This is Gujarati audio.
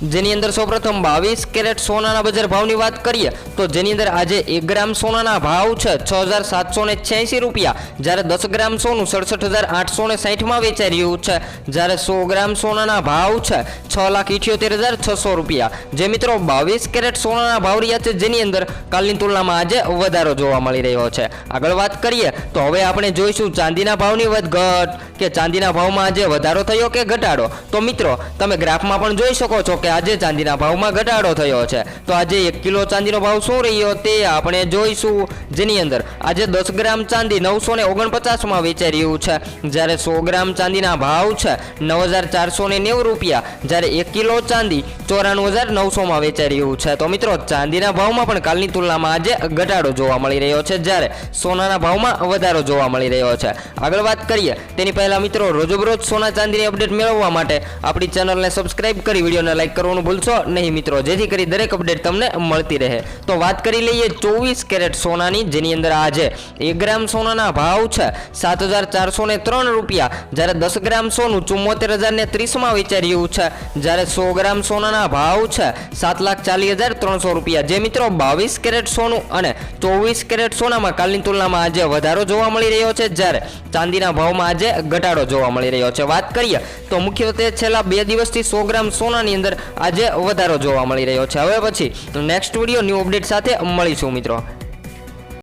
જેની અંદર સૌપ્રથમ બાવીસ કેરેટ સોનાના બજાર ભાવની વાત કરીએ, તો જેની અંદર આજે એક ગ્રામ સોનાના ભાવ છે છ હજાર સાતસો ને છ્યાસી રૂપિયા. જ્યારે દસ ગ્રામ સોનું સડસઠ હજાર આઠસો ને સાહીઠમાં વેચાઈ રહ્યું છે. જ્યારે સો ગ્રામ સોનાના ભાવ છે છ લાખ ઇઠ્યોતેર હજાર છસો રૂપિયા. જે મિત્રો બાવીસ કેરેટ સોનાના ભાવ રહ્યા છે જેની અંદર કાલની તુલનામાં આજે વધારો જોવા મળી રહ્યો છે. આગળ વાત કરીએ, તો હવે આપણે જોઈશું ચાંદીના ભાવની વધઘટ, કે ચાંદીના ભાવમાં આજે વધારો થયો કે ઘટાડો? તો મિત્રો, તમે ગ્રાફમાં પણ જોઈ શકો છો કે આજે ચાંદીના ભાવમાં ઘટાડો થયો છે. તો આજે એક કિલો ચાંદીનો ભાવ શું રહ્યો તે આપણે જોઈશું. જેની અંદર આજે દસ ગ્રામ ચાંદી નવસો ને ઓગણપચાસમાં વેચાઈ રહ્યું છે. જ્યારે સો ગ્રામ ચાંદીના ભાવ છે નવ હજાર ચારસો ને નેવું રૂપિયા. જ્યારે એક કિલો ચાંદી ચોરાણું હજાર નવસોમાં વેચાઈ રહ્યું છે. તો મિત્રો, ચાંદીના ભાવમાં પણ કાલની તુલનામાં આજે ઘટાડો જોવા મળી રહ્યો છે. જ્યારે સોનાના ભાવમાં વધારો જોવા મળી રહ્યો છે. આગળ વાત કરીએ, તેની પહેલા મિત્રો, રોજબરોજ સોના ચાંદીની અપડેટ મેળવવા માટે આપણી ચેનલને સબસ્ક્રાઇબ કરી, વિડીયોને લાઈક કરવાનું ભૂલશો નહીં મિત્રો. જેથી કરી દરેક અપડેટ તમને મળતી રહે. તો વાત કરી લઈએ ચોવીસ કેરેટ સોનાની, જેની અંદર આજે એક ગ્રામ સોનાના ભાવ છે સાત હજાર ચારસો ને ત્રણ રૂપિયા. જ્યારે દસ ગ્રામ સોનું ચુમ્મોતેર હજાર ને ત્રીસમાં વેચાઈ રહ્યું છે. જ્યારે સો ગ્રામ સોનાના ભાવ છે સાત લાખ ચાલીસ હજાર ત્રણસો રૂપિયા. જે મિત્રો બાવીસ કેરેટ સોનું અને ચોવીસ કેરેટ સોનામાં કાલની તુલનામાં આજે વધારો જોવા મળી રહ્યો છે. જ્યારે ચાંદીના ભાવમાં આજે ઘટાડો જોવા મળી રહ્યો છે. વાત કરીએ તો મુખ્યત્વે છેલ્લા બે દિવસથી સો ગ્રામ સોનાની અંદર આજે વધારો જોવા મળી રહ્યો છે. હવે પછી નેક્સ્ટ વીડિયો ન્યૂ અપડેટ સાથે મળીશું મિત્રો.